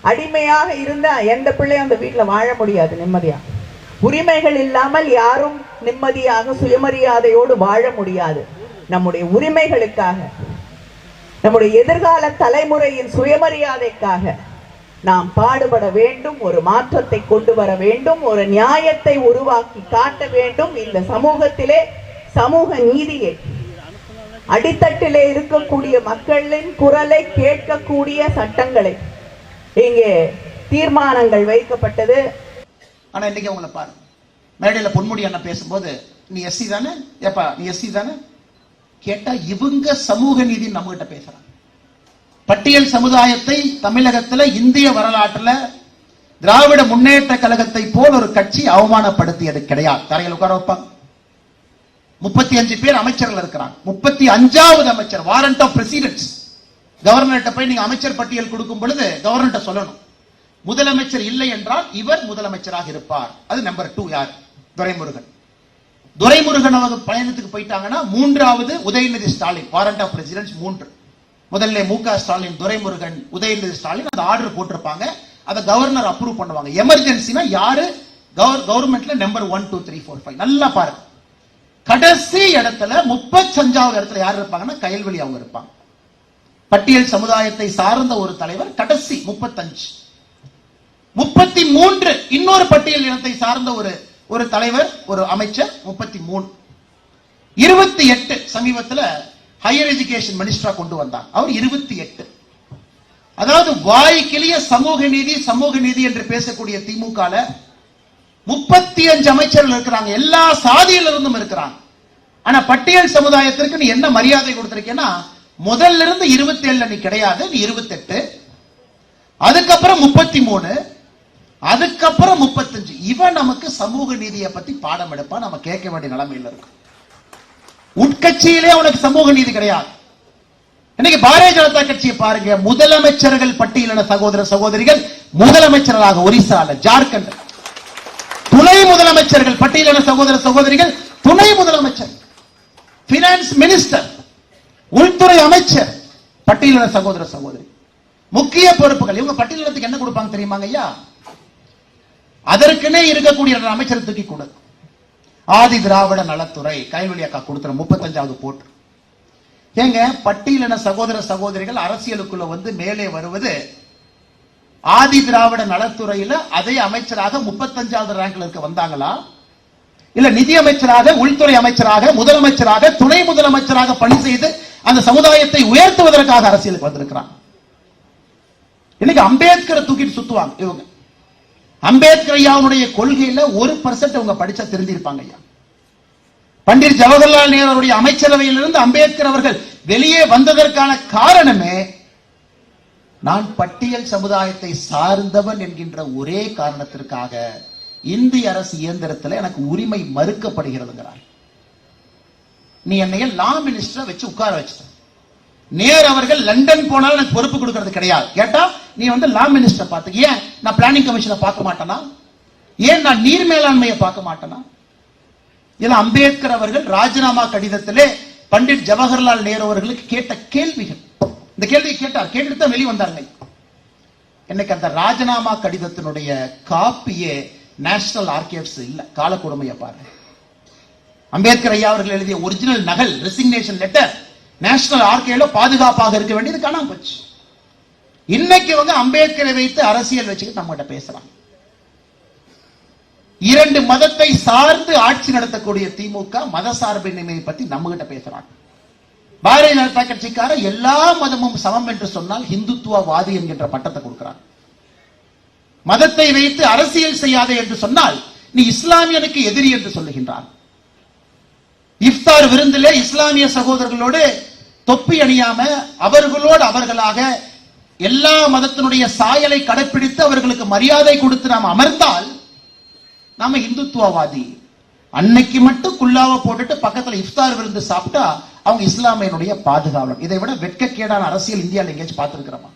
அடிமையாக இருந்தா எந்த பிள்ளையும் அந்த வீட்டுல வாழ முடியாது நிம்மதியா. உரிமைகள் இல்லாமல் யாரும் நிம்மதியாக சுயமரியாதையோடு வாழ முடியாது. நம்முடைய உரிமைகளுக்காக நம்முடைய எதிர்கால தலைமுறையின் சுயமரியாதைக்காக நாம் பாடுபட வேண்டும் ஒரு மாற்றத்தை கொண்டு வர வேண்டும் ஒரு நியாயத்தை உருவாக்கி காட்ட வேண்டும். இந்த சமூகத்திலே சமூக நீதியை அடித்தட்டிலே இருக்கக்கூடிய மக்களின் குரலை கேட்கக்கூடிய சட்டங்களை இங்கே தீர்மானங்கள் வைக்கப்பட்டது. ஆனா இன்னைக்கு அவங்கள பாரு. மேடையில பொன்முடி அண்ணன் பேசும்போது நீ எஸ்சி தானே? ஏப்பா நீ எஸ்சி தானே? கேட்டா இவங்க சமூக நீதி நம்ம கிட்ட பேசுறாங்க. பட்டியல் சமுதாயத்தை தமிழகத்துல இந்திய வரலாற்றுல திராவிட முன்னேற்ற கழகத்தை போல் ஒரு கட்சி அவமானப்படுத்தியது கிடையாது. தரையில் உட்கார வைப்பாங்க. முப்பத்தி அஞ்சு பேர் அமைச்சர்கள் இருக்கிறாங்க. முப்பத்தி அஞ்சாவது அமைச்சர் வாரண்ட் ஆஃப் பிரசிடென்ட்ஸ் கவர்னர்கிட்ட போய் நீங்க அமைச்சர் பட்டியல் கொடுக்கும் பொழுது கவர்னர்கிட்ட சொல்லணும். முதலமைச்சர் இல்லை என்றால் இவர் முதலமைச்சராக இருப்பார். அது நம்பர் டூ யார்? துரைமுருகன். துரைமுருகன் அவங்க பயணத்துக்கு போயிட்டாங்கன்னா மூன்றாவது Udhayanidhi Stalin warrant of presidents மூன்று. முதல்ல மு க ஸ்டாலின் துரைமுருகன் உதயநிதி ஸ்டாலின் அந்த ஆர்டர் போட்டிருப்பாங்க. அதை கவர்னர் அப்ரூவ் பண்ணுவாங்க. எமர்ஜென்சினா யாரு? கவர்மெண்ட்ல number one two three four five நல்லா பாருங்க. கடைசி இடத்துல முப்பத்தஞ்சாவது இடத்துல யார் இருப்பாங்கன்னா கயல்வெளி அவங்க இருப்பாங்க. பட்டியல் சமுதாயத்தை சார்ந்த ஒரு தலைவர் கடைசி முப்பத்தஞ்சு. முப்பத்தி மூன்று இன்னொரு பட்டியல் இனத்தை சார்ந்த ஒரு ஒரு தலைவர் ஒரு அமைச்சர் முப்பத்தி மூணு இருபத்தி எட்டு சமீபத்துல ஹையர் எஜுகேஷன் மினிஸ்டரா கொண்டு வந்தார் அவர் இருபத்தி எட்டு. அதாவது வாய்க்கிளிய சமூக நீதி சமூக நீதி என்று பேசக்கூடிய திமுக முப்பத்தி அஞ்சு அமைச்சர்கள் இருக்கிறாங்க. எல்லா சாதியில இருந்தும் இருக்கிறாங்க. ஆனா பட்டியல் சமுதாயத்திற்கு நீ என்ன மரியாதை கொடுத்திருக்கேன்னா முதல்ல இருந்து இருபத்தி ஏழு நீ கிடையாது நீ இருபத்தி எட்டு அதுக்கப்புறம் முப்பத்தி மூணு அதுக்கப்புறம் முப்பத்தஞ்சு. இவன் நமக்கு சமூக நீதியை பத்தி பாடம் எடுப்பா நம்ம கேட்க வேண்டிய நிலைமையில இருக்கும் உட்கட்சியிலே அவனுக்கு சமூக நீதி கிடையாது. இன்னைக்கு பாரதிய ஜனதா கட்சியை பாருங்க. முதலமைச்சர்கள் பட்டியலின சகோதர சகோதரிகள் முதலமைச்சராக ஒரிசால ஜார்க்கண்ட். துணை முதலமைச்சர்கள் பட்டியலின சகோதர சகோதரிகள் துணை முதலமைச்சர். பினான்ஸ் மினிஸ்டர் உள்துறை அமைச்சர் பட்டியலின சகோதர சகோதரி. முக்கிய பொறுப்புகள் இவங்க பட்டியலினத்துக்கு என்ன கொடுப்பாங்க தெரியுமாங்க ஐயா? அதற்குனே இருக்கக்கூடிய அமைச்சர் தூக்கி கூட. ஆதி திராவிட நலத்துறை கைவெளி அக்கா கொடுத்துற முப்பத்தஞ்சாவது போட்டு. ஏங்க பட்டியலின சகோதர சகோதரிகள் அரசியலுக்குள்ள வந்து மேலே வருவது ஆதி திராவிட நலத்துறையில அதே அமைச்சராக முப்பத்தஞ்சாவது ரேங்க்ல இருக்க வந்தாங்களா? இல்ல நிதி அமைச்சராக உள்துறை அமைச்சராக முதலமைச்சராக துணை முதலமைச்சராக பணி செய்து அந்த சமுதாயத்தை உயர்த்துவதற்காக அரசியலுக்கு வந்திருக்கிறான். இன்னைக்கு அம்பேத்கரை தூக்கிட்டு சுத்துவாங்க இவங்க. அம்பேத்கர் ஐயாவுடைய கொள்கையில ஒரு பர்சன்ட் அவங்க படிச்சா தெரிஞ்சிருப்பாங்க ஐயா. பண்டிட் ஜவஹர்லால் நேருடைய அமைச்சரவையிலிருந்து அம்பேத்கர் அவர்கள் வெளியே வந்ததற்கான காரணமே நான் பட்டியல் சமுதாயத்தை சார்ந்தவன் என்கின்ற ஒரே காரணத்திற்காக இந்திய அரசு இயந்திரத்தில் எனக்கு உரிமை மறுக்கப்படுகிறதுங்கிறார். நீ என்னைய லா மினிஸ்டரை வச்சு உட்கார வச்சுட்ட. நேர் அவர்கள் லண்டன் போனாலும் எனக்கு பொறுப்பு கொடுக்கறது கிடையாது. கேட்டா நீ வந்து லா மினிஸ்டர் பார்த்து ஏன்? நான் பிளானிங் கமிஷனை பார்க்க மாட்டேனா? ஏன் நான் நீர் மேலாண்மையை பார்க்க மாட்டேனா? இதுல அம்பேத்கர் அவர்கள் ராஜினாமா கடிதத்திலே பண்டிட் ஜவஹர்லால் நேரு அவர்களுக்கு கேட்ட கேள்விகள். இந்த கேள்வியை கேட்டார். கேட்டுட்டு தான் வெளியே வந்தாருங்க. இன்னைக்கு அந்த ராஜினாமா கடிதத்தினுடைய காப்பியே நேஷனல் ஆர்கேவ்ஸ் இல்ல காலக்கொடுமையை பாருங்க. அம்பேத்கர் ஐயா அவர்கள் எழுதிய ஒரிஜினல் நகல் ரெசிக்னேஷன் லெட்டர் நேஷனல் ஆர்கேல பாதுகாப்பாக இருக்க வேண்டியது காணாம போச்சு இன்னைக்கு வந்து அம்பேத்கரை வைத்து அரசியல் வச்சுக்கிட்டு நம்ம கிட்ட பேசுறாங்க இரண்டு மதத்தை சார்ந்து ஆட்சி நடத்தக்கூடிய திமுக மத சார்பின்மையை பத்தி நம்ம கிட்ட பேசுறாங்க. பாரதிய ஜனதா கட்சிக்கார எல்லா மதமும் சமம் என்று சொன்னால் ஹிந்துத்துவவாதி என்கின்ற பட்டத்தை கொடுக்கிறாங்க. மதத்தை வைத்து அரசியல் செய்யாதே என்று சொன்னால் நீ இஸ்லாமியனுக்கு எதிரி என்று சொல்லுகின்றான். இஃப்தார் விருந்திலே இஸ்லாமிய சகோதரர்களோடு தொப்பி அணியாம அவர்களோடு அவர்களாக எல்லா மதத்தினுடைய சாயலை கடைப்பிடித்து அவர்களுக்கு மரியாதை கொடுத்து நாம் அமர்ந்தால் நாம இந்துத்துவவாதி. அன்னைக்கு மட்டும் குல்லாவ போட்டுட்டு பக்கத்துல இஃப்தார் விருந்து சாப்பிட்டா அவங்க இஸ்லாமியனுடைய பாதுகாவலர். இதை விட வெட்கக்கேடான அரசியல் இந்தியாவில் எங்கேயாச்சும் பார்த்துருக்கிறோமா?